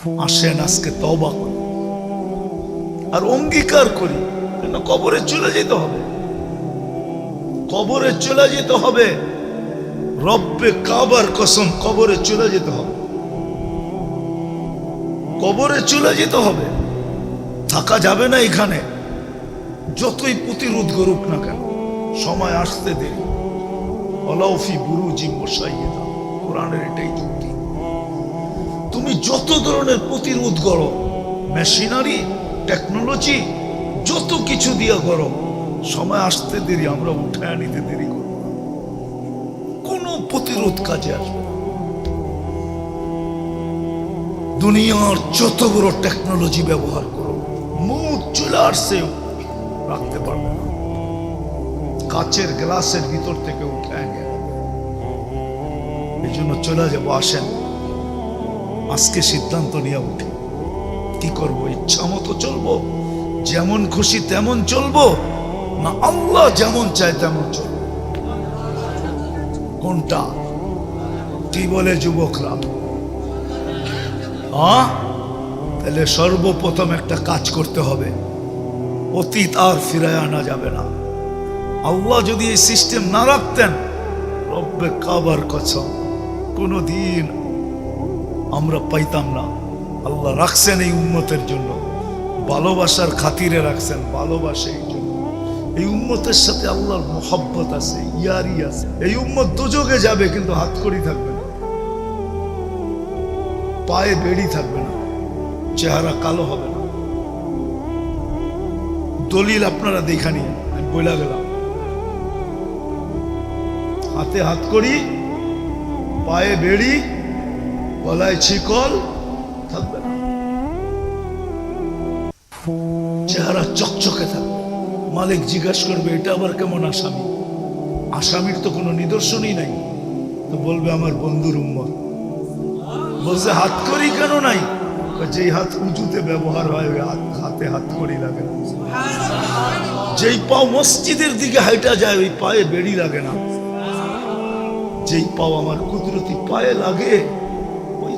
আসেন আজকে তবা করি। আর অঙ্গীকার করি, কেন কবরে চলে যেতে হবে? কবরে চলে যেতে হবে। রব্বে কাবার কসম কবরে চলে যেতে হবে। কবরে চলে যেতে হবে। থাকা যাবে না এখানে। যতই প্রতিরোধ করুক না কেন, সময় আসতে দেরি। অলাউফি বুরুজি মশাইয়ে দাও কোরআনের এটাই তুমি যত ধরনের প্রতিরোধ করো, মেশিনারি, টেকনোলজি, যত কিছু দিয়া করো, সময় আসতে দেরি, আমরা উঠায় নিতে দেরি করব। কোনো প্রতিরোধ কাজে আসবে দুনিয়ার যত বড় টেকনোলজি ব্যবহার করো, মুখ চলে আসছে রাখতে পারবে না কাচের গ্লাসের ভিতর থেকে নিয়ে যাবে। এই জন্য চলে যাব, আসেন আজকে সিদ্ধান্ত নিয়ে উঠি। কি করব? ইচ্ছা মতো চলবো। যেমন খুশি তেমন চলবো। না, আল্লাহ যেমন চায় তেমন চলবো। কোনটা? কি বলে যুবকরা? হ্যাঁ তাহলে সর্বপ্রথম একটা কাজ করতে হবে। অতীত আর ফিরায় আনা যাবে না। আল্লাহ যদি এই সিস্টেম না রাখতেন, রব্বে কাবার কসম কোনো দিন আমরা পাইতাম না। আল্লাহ রাখছেন এই উন্মতের জন্য। ভালোবাসার খাতিরে রাখছেন ভালোবাসে এই জন্য। এই সাথে আল্লাহর মোহব্বত আছে, ইয়ারি আছে। এই উম্মত দুযোগে যাবে কিন্তু হাত করি থাকবে না। পায়ে বেড়ি থাকবে না। চেহারা কালো হবে না। দলিল আপনারা দেখা নিয়ে, আমি বইলা গেলাম। হাতে হাত করি পায়ে বেড়ি গলায় ছিকল থাকবে না। চেহারা চকচকে থাকবে। মালিক জিজ্ঞাসা করবে, এটা আবার কেমন আসামি? আসামির তো কোনো নিদর্শনই নাই। তো বলবে, আমার বন্ধুর উম্মত। বলছে, হাত করি কেন নাই? যেই হাত উঁচুতে ব্যবহার হয়, ওই হাত হাতে করি লাগে না। যেই পাও মসজিদের দিকে হাইটা যায়, ওই পায়ে বেড়ি লাগে না। যেই পাও আমার কুদরতি পায়ে লাগে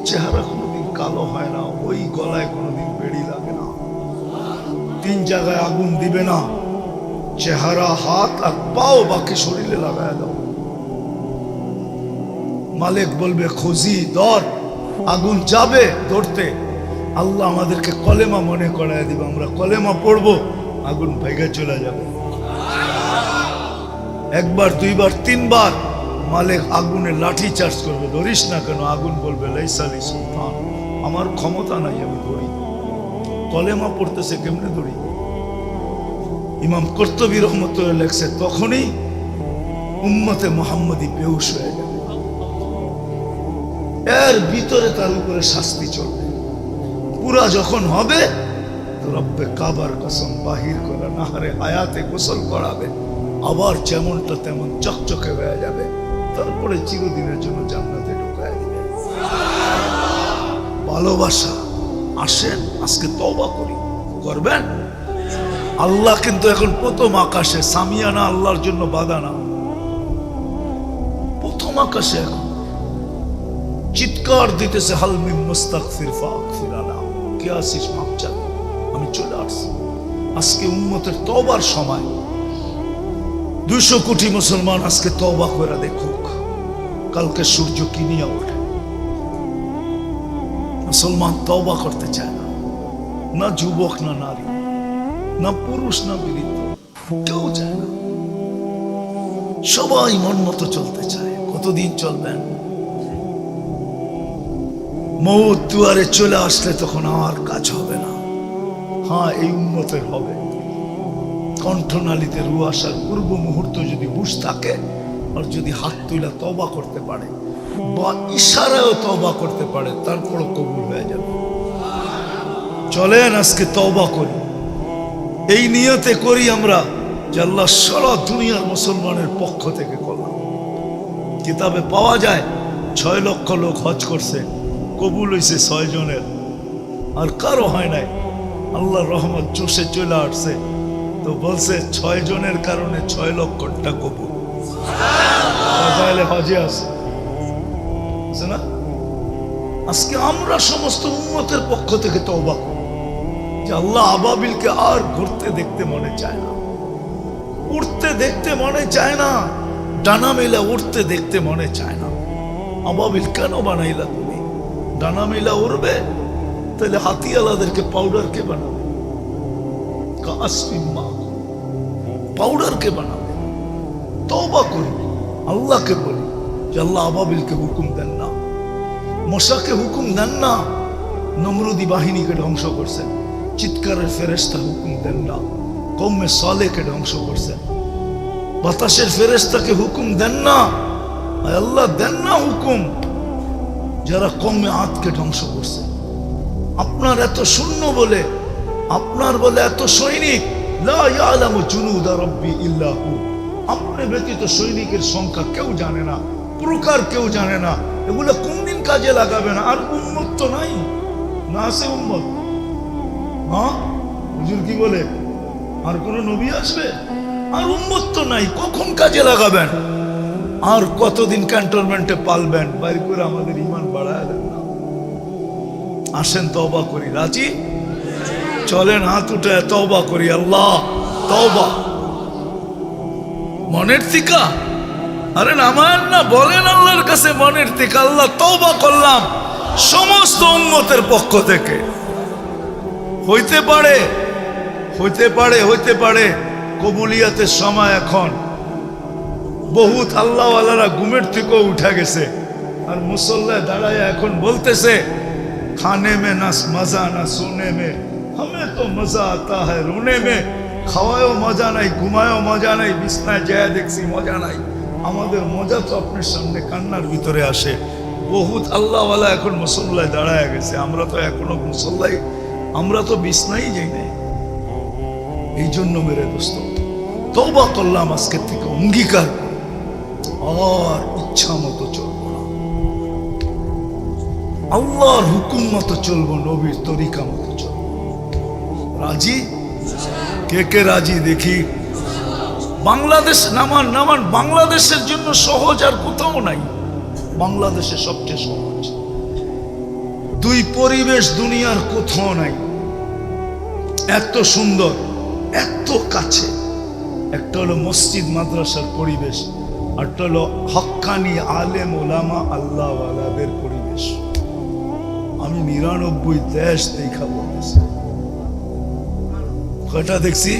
চেহারা কোনোদিন কালো হয় না, ওই গলায় কোনোদিন বেড়ি লাগে না। তিন জায়গায় আগুন দিবে না। চেহারা, হাত আর পাও বাকি শরীরে লাগায় দাও। মালিক বলবে, খুঁজি দর আগুন যাবে ধরতে। আল্লাহ আমাদেরকে কলেমা মনে করায় দিবে, আমরা কলেমা পড়ব, আগুন ভেঙে চলে যাবে। একবার, দুইবার, তিনবার মালিক আগুনে লাঠি চার্জ করবে। ধরিস না কেন, আগুন বলবে লাইসালি সুলতান, আমার ক্ষমতা নাই, আমি ধরি। কলেমা পড়তেছে কেমনে ধরি? ইমাম কর্তবী রহমত লেখছে, তখনই উম্মতে মোহাম্মদী বেউস হয়ে যাবে এর ভিতরে তার উপরে শাস্তি চলবে। পুরা যখন হবে, রব্বে কাবার কসম বাহির করা নাহারে হায়াতে গোসল করাবে। আবার যেমনটা তেমন চকচকে হয়ে যাবে। তারপরে চিরদিনের জন্য জান্নাতে ঢুকায় দিবে। ভালোবাসা। আসেন, আজকে তবা করি। করবেন? আল্লাহ কিন্তু এখন প্রথম আকাশে সামিয়ানা আল্লাহর জন্য বাধা না। প্রথম আকাশে এখন। চিৎকার দিতেছে হালমিম মুস্তাক ফিরফা ফিরালা কে আসিস মাপ চাবি আমি চলে আসছি। আজকে উন্মতের তবার সময়। দুইশো কোটি মুসলমান আজকে তবা করে দেখুক। কালকে সূর্য কিনিয়া ওঠে? মুসলমান তবা করতে চায় না। না যুবক, না নারী, না পুরুষ, না বৃদ্ধ, কেউ চায় না। সবাই মন মতো চলতে চায়। কতদিন চলবেন? মৌত দুয়ারে চলে আসলে তখন আর কাজ হবে না। হ্যাঁ এই উন্নতের হবে। কণ্ঠনালীতে রুয়াশার পূর্ব মুহূর্ত যদি বুঝ থাকে আর যদি হাত তুলে তবা করতে পারে বা ইশারায়ও তবা করতে পারে, তারপরও কবুল হয়ে যাবে। চলেন আজকে তবা করি। এই নিয়তে করি আমরা যে আল্লাহ সারা দুনিয়ার মুসলমানের পক্ষ থেকে করলাম। কিতাবে পাওয়া যায়, ছয় লক্ষ লোক হজ করছে, কবুল হয়েছে ছয় জনের। আর কারও হয় নাই আল্লাহ রহমত চষে চলে আসছে। তো বলছে, ছয় জনের কারণে ছয় লক্ষটা কবুল। তাহলে হজে আছে। না? আজকে আমরা সমস্ত পক্ষ থেকে যে আল্লাহ আবাবিলকে আর ঘুরতে দেখতে মনে চায় না। উঠতে দেখতে মনে চায় না, ডানা মেলা উঠতে দেখতে মনে চায় না। আবাবিল কেন বানাইলা তুমি? ডানা মেলা উড়বে, তাহলে হাতিয়ালাদেরকে পাউডার কে বানাবে? পাউডার কে বানাবে? তওবা করি। আল্লাহকে বলি যে আল্লাহ আবাবিলকে হুকুম দেন না। মশাকে হুকুম দেন না। নমরুদি বাহিনীকে ধ্বংস করছেন। চিৎকারের ফেরেস্তা হুকুম দেন না। কৌমে সালেকে ধ্বংস করছেন। বাতাসের ফেরেস্তাকে হুকুম দেন না। আল্লাহ, দেন না হুকুম। যারা কমে আতকে ধ্বংস করছে। আপনার এত শূন্য বলে, আপনার বলে এত সৈনিক, লা ইয়ালামু জুনুদা রাব্বি ইল্লা হু ব্যতীত সৈনিকের সংখ্যা কেউ জানে না, প্রকার কেউ জানে না। এগুলো কোন দিন কাজে লাগাবেন আর উন্মত তো নাই। না আছে উন্মত হ্যাঁ হুজুর কি বলে? আর কোন নবী আসবে? আর উন্মত তো নাই, কখন কাজে লাগাবেন? আর কতদিন ক্যান্টনমেন্টে পালবেন? বাইর করে আমাদের ইমান বাড়ায় দেন না। আসেন, তওবা করি। রাজি? চলেন, হাত উঠে তওবা করি। আল্লাহ, তওবা। মনের থিকা? আরে আমার না, বলেন আল্লাহর কাছে মনের থেকে, আল্লাহ তওবা করলাম সমস্ত উম্মতের পক্ষ থেকে। হইতে পারে হইতে পারে হইতে পারে, কবুলিয়াতের সময় এখন। বহুত আল্লাহওয়ালারা ঘুমের থেকেও উঠা গেছে। আর মুসল্লায় দাঁড়ায় এখন বলতেছে খানে মে না মজা না সোনে মে হমে তো মজা আতা হ্যায় রোনে মে খাওয়ায়ও মজা নাই, ঘুমায়ও মজা নাই, বিছনায় যায় দেখছি মজা নাই। আমাদের মজা তো আপনার সামনে কান্নার ভিতরে আসে। বহুত আল্লাহওয়ালা এখন মুসল্লায় দাঁড়ায় গেছে। আমরা তো এখনও মুসল্লাই, আমরা তো বিছনাই যাই নাই। এই জন্য মেরে দোস্ত, তওবা করলাম আজকের থেকে, অঙ্গীকার আর ইচ্ছা মতো চলবো না। আল্লাহর হুকুম মতো চলবো, নবীর তরিকা মতো চলবো। রাজি? কে কে রাজি দেখি। বাংলাদেশ নামান নামান, বাংলাদেশের জন্য সহজ আর কোথাও নাই। বাংলাদেশে সবচেয়ে সহজ। দুই পরিবেশ দুনিয়ার কোথাও নাই। এত সুন্দর, এত কাছে। একটা হলো মসজিদ, মাদ্রাসার পরিবেশ আরটা হলো হক্কানি আলেম ওলামা আল্লাহওয়ালাদের পরিবেশ। আমি নিরানব্বই দেশ দেখা বলতেছি কয়টা দেখছি।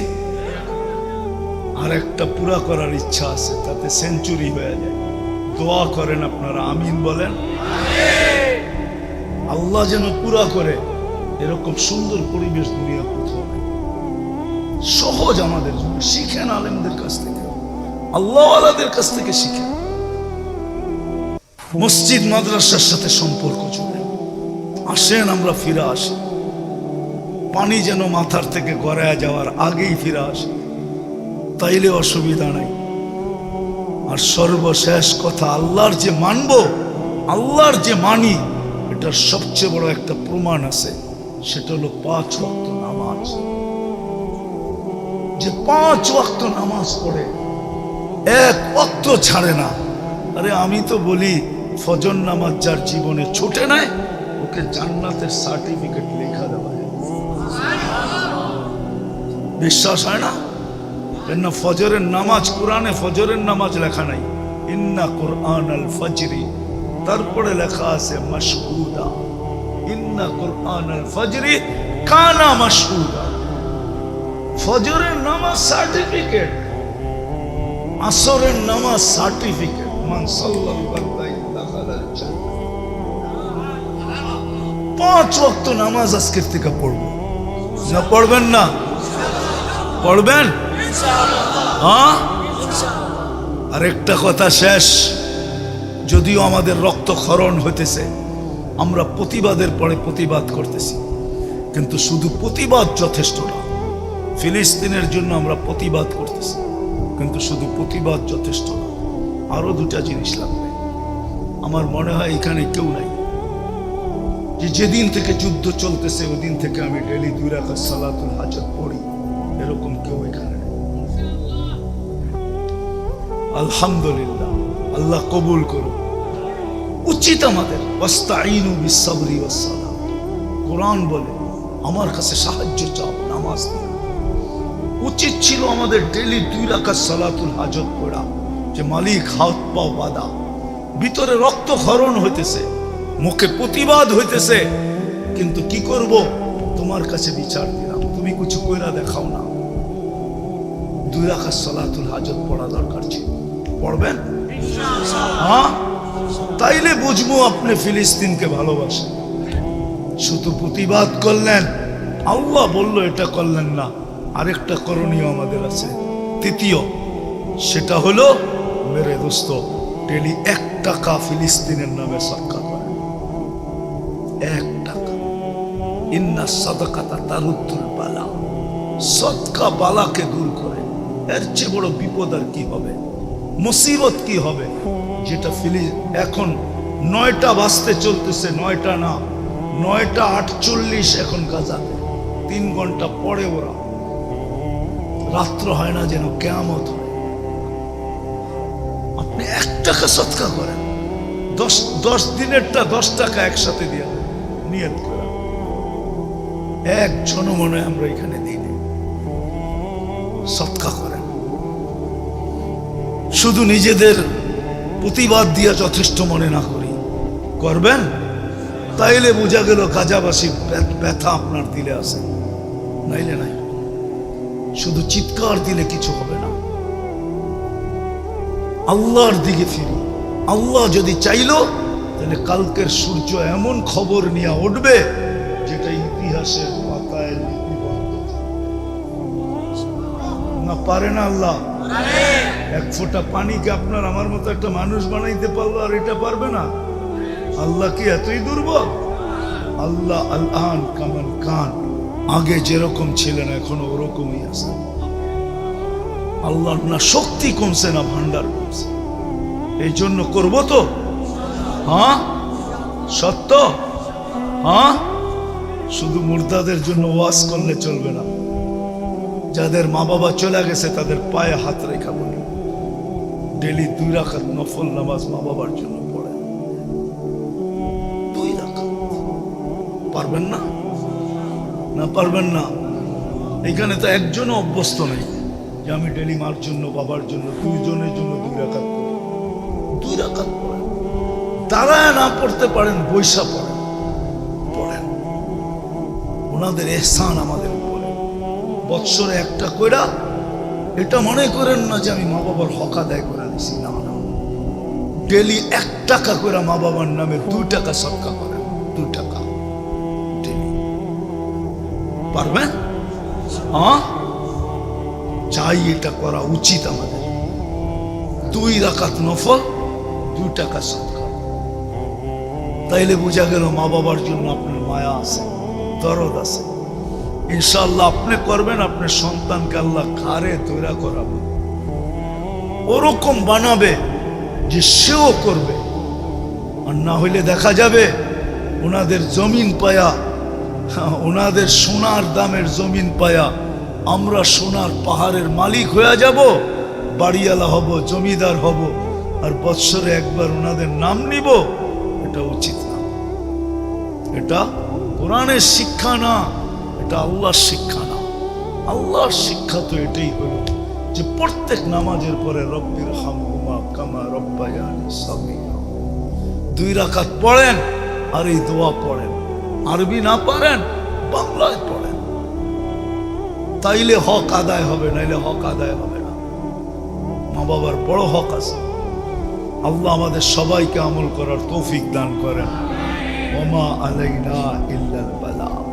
আর একটা পুরা করার ইচ্ছা আছে, তাতে সেঞ্চুরি হয়ে যায়। দোয়া করেন আপনারা, আমিন বলেন। আল্লাহ যেন পুরা করে, এরকম সুন্দর পরিবেশ দুনিয়া কোথাও সহজ আমাদের জন্য, শিখেন আলেমদের কাছ থেকে। আল্লাহ আলাদের কাছ থেকে শিখেন। মসজিদ, মাদ্রাসার সাথে সম্পর্ক জুড়ে। আসেন, আমরা ফিরে আসি। পানি যেন মাথার থেকে গড়ায় যাওয়ার আগেই ফিরে আসে। তাইলে অসুবিধা নাই। আর সর্বশেষ কথা, আল্লাহর যে মানব, আল্লাহর যে মানি, এটার সবচেয়ে বড় একটা প্রমাণ আছে, সেটা হলো পাঁচ ওয়াক্ত নামাজ। যে পাঁচ ওয়াক্ত নামাজ পড়ে, এক ওয়াক্ত ছাড়ে না। আরে আমি তো বলি, ফজর নামাজ যার জীবনে ছুটে নাই, ওকে জান্নাতের সার্টিফিকেট বিশ্বাস হয় না? কেন ফজরের নামাজ, কোরআনে ফজরের নামাজ লেখা নাই। ইন্না কোরআন আল ফজরি, তারপরে লেখা আছে মশহুদা। ইন্না কোরআন আল ফজরি কানা মশহুদা। ফজরের নামাজ সার্টিফিকেট, আসরের নামাজ সার্টিফিকেট। মান পাঁচ ওয়াক্ত নামাজ আজকের থেকে পড়ব। না পড়বেন না? পড়বেন? হ্যাঁ? আরেকটা কথা শেষ। যদিও আমাদের রক্তক্ষরণ হইতেছে, আমরা প্রতিবাদের পরে প্রতিবাদ করতেছি। কিন্তু শুধু প্রতিবাদ যথেষ্ট না, ফিলিস্তিনের জন্য আমরা প্রতিবাদ করতেছি। কিন্তু শুধু প্রতিবাদ যথেষ্ট না, আরও দুটা জিনিস লাগবে। আমার মনে হয় এখানে কেউ নাই। যে যেদিন থেকে যুদ্ধ চলতেছে ওই দিন থেকে আমি ডেলি দুই রাখার সালাতুল হাজত পড়ি। এরকম কেউ এখানে আলহামদুলিল্লাহ, আল্লাহ কবুল করুন উচিত আমাদের ওয়াস্তাইনু বিসসাবরি ওয়াসসালাম কোরআন বলে, আমার কাছে সাহায্য চাও, নামাজ উচিত ছিল আমাদের ডেলি দুই রাখার সালাতুল হাজত পড়া, যে মালিক হাত পাও বাদা ভিতরে রক্তক্ষরণ হইতেছে, মুখে প্রতিবাদ হইতেছে, কিন্তু কি করব? তোমার কাছে বিচার দিলাম, তুমি কিছু কইরা দেখাও না। দুই রাখার সালাতুল হাজত পড়া দরকার ছিল। পড়বেন? হ্যাঁ? তাইলে বুঝব আপনি ফিলিস্তিনকে ভালোবাসেন। শুধু প্রতিবাদ করলেন। আল্লাহ বলল, এটা করলেন না। আরেকটা করণীয় আমাদের আছে। তৃতীয়, সেটা হলো, মেরে দোস্ত, ডেলি এক টাকা ফিলিস্তিনের নামে সৎকা করেন এক টাকা। ইন্না সদকাতা তারুদ্দুল বালা। সৎকা বালাকে দূর করে। এর চেয়ে বড় বিপদ আর কি হবে? মুসিবত কি হবে? যেটা ফিলি এখন নয়টা বাজতে চলতেছে, নয়টা না, নয়টা আটচল্লিশ এখন গাজাতে তিন ঘণ্টা পরে ওরা। রাত্র হয় না যেন, কেয়ামত হয়। আপনি এক টাকা সৎকা করেন। দশ দশ দিনেরটা দশ টাকা একসাথে দিয়ে নিয়ত করে এক জনমনে আমরা এখানে দিই সৎকা করেন। শুধু নিজেদের প্রতিবাদ দিয়ে যথেষ্ট মনে না করি। করবেন? তাইলে বোঝা গেল গাজাবাসী ব্যথা আপনার দিলে আছে। নাইলে নাই। শুধু চিৎকার দিলে কিছু হবে না। আল্লাহর দিকে ফিরি। আল্লাহ যদি চাইলো, তাহলে কালকের সূর্য এমন খবর নিয়ে উঠবে, যেটা ইতিহাসের পাতায় না পারে না আল্লাহ? এক ফোঁটা পানিকে আপনার আমার মতো একটা মানুষ বানাইতে পারল আর এটা পারবে না? আল্লাহ কি এতই দুর্বল? আল্লাহ আল্লাহ কামান কান। আগে যেরকম ছিলেন, এখনও ওরকমই আছে আল্লাহর না শক্তি কমছে না ভান্ডার কমছে। এই জন্য করব তো। হ্যাঁ? সত্য? হ্যাঁ? শুধু মুর্দাদের জন্য ওয়াজ করলে চলবে না। যাদের মা বাবা চলে গেছে, তাদের পায়ে হাত রেখা বলি। ডেলি দুই রাখাত নফল নামাজ মা বাবার জন্য পড়ে দুই পারবেন না? না, পারবেন না। এখানে তো একজনও অভ্যস্ত নেই যে আমি ডেলি মার জন্য, বাবার জন্য, দুইজনের জন্য দুই রাখাত দুই রাখাত পড়েন। দাঁড়ায় না পড়তে পারেন, বৈশা পড়েন। পড়েন। ওনাদের এহসান আমাদের উপরে। বৎসরে একটা কইরা, এটা মনে করেন না যে আমি মা বাবার হক আদায় করে দিছি না ডেলি এক টাকা করে মা বাবার নামে দুই টাকা করেন দুই টাকা হ্যাঁ চাই এটা করা উচিত আমাদের। দুই নফল দুই টাকা তাইলে বোঝা গেল মা বাবার জন্য আপনার মায়া আছে, দরদ আছে। ইনশাল্লাহ আপনি করবেন, আপনার সন্তানকে আল্লাহ ঘাড়ে তৈরা করাবে ওরকম বানাবে যে সেও করবে। আর না হইলে দেখা যাবে ওনাদের জমিন পায়া, ওনাদের সোনার দামের জমিন পায়া, আমরা সোনার পাহাড়ের মালিক হয়ে যাব, বাড়িওয়ালা হব, জমিদার হব, আর বৎসরে একবার ওনাদের নাম নিব, এটা উচিত না। এটা কোরআনের শিক্ষা না, এটা আল্লাহর শিক্ষা না। আল্লাহর শিক্ষা তো এটাই হলো। যে প্রত্যেক নামাজের পরে রব্বির হামহুমা কামা রব্বায়ানি সাগীরা। দুই রাকাত পড়েন আর এই দোয়া পড়েন। আরবি না পারেন, বাংলায় পড়েন। তাইলে হক আদায় হবে, নাইলে হক আদায় হবে না। মা বাবার বড় হক আছে। আল্লাহ আমাদের সবাইকে আমল করার তৌফিক দান করেন। ওমা আলাইনা ইল্লাল বালাগ।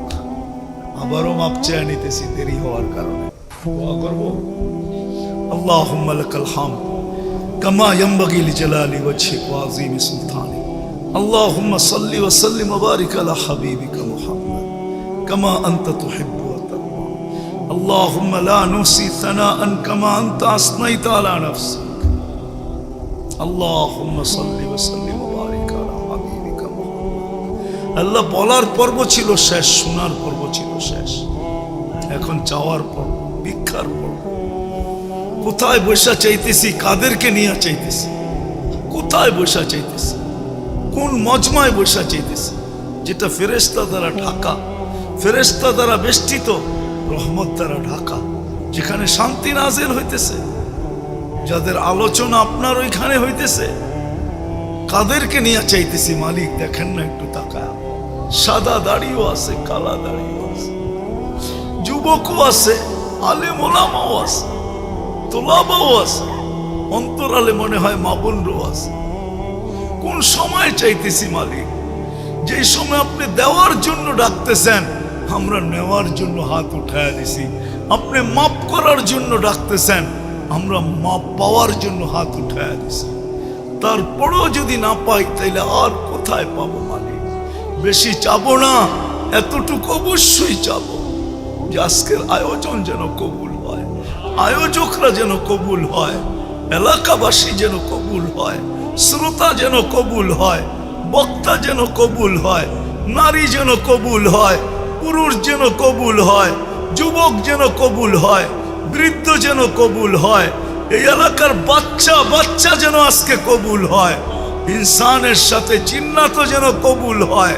আবারও মাপ চেয়ে নিতেছি, দেরি হওয়ার কারণে। দোয়া করব? আল্লাহুম্মা লাকাল হামদ কামা ইয়ানবাগি লিজালালি ওয়াজহিক ওয়া আযীমি সুলতানিক اللهم صل وسلم وبارك على حبيبك محمد كما أنت تحب وترضى اللهم لا نحصي ثناء كما أنت أثنيت على نفسك اللهم صل وسلم وبارك على حبيبك محمد আল্লাহ বলার পর্ব ছিল শেষ শোনার পর্ব ছিল শেষ এখন চাওয়ার পর্ব ভিক্ষার পর্ব কোথায় বসা চাইতেছি? কাদেরকে নিয়ে চাইতেছি? কোথায় বসা চাইতেছি? কোন মজমায় বসা চাইতেছি? যেটা ফেরেস্তা দ্বারা ঢাকা ফেরেস্তা দ্বারা বেষ্টিত, রহমত দ্বারা ঢাকা, যেখানে শান্তি নাজেল হইতেছে। যাদের আলোচনা আপনার ওইখানে হইতেছে। কাদেরকে নিয়ে চাইতেছি? মালিক, দেখেন না একটু তাকায়। সাদা দাড়িও আছে, কালা দাড়িও আছে। যুবকও আছে আলে মোলামাও আছে। তোলাবাও আছে অন্তরালে মনে হয় মাবুনরও আছে কোন সময় চাইতেছি মালিক? যে সময় আপনি দেওয়ার জন্য ডাকতেছেন, আমরা নেওয়ার জন্য হাত উঠায় দিছি। আপনি মাপ করার জন্য ডাকতেছেন, আমরা মাপ পাওয়ার জন্য হাত উঠায় দিছি। তারপরেও যদি না পাই, তাইলে আর কোথায় পাবো মালিক? বেশি চাবো না, এতটুকু অবশ্যই চাবো। যে আজকের আয়োজন যেন কবুল আয়োজকরা যেন কবুল হয়, এলাকাবাসী যেন কবুল হয়, শ্রোতা যেন কবুল হয়, বক্তা যেন কবুল হয়, নারী যেন কবুল হয়, পুরুষ যেন কবুল হয়, যুবক যেন কবুল হয়, বৃদ্ধ যেন কবুল হয়, এই এলাকার বাচ্চা বাচ্চা যেন আজকে কবুল হয়, ইনসানের সাথে চিন্নাত যেন কবুল হয়।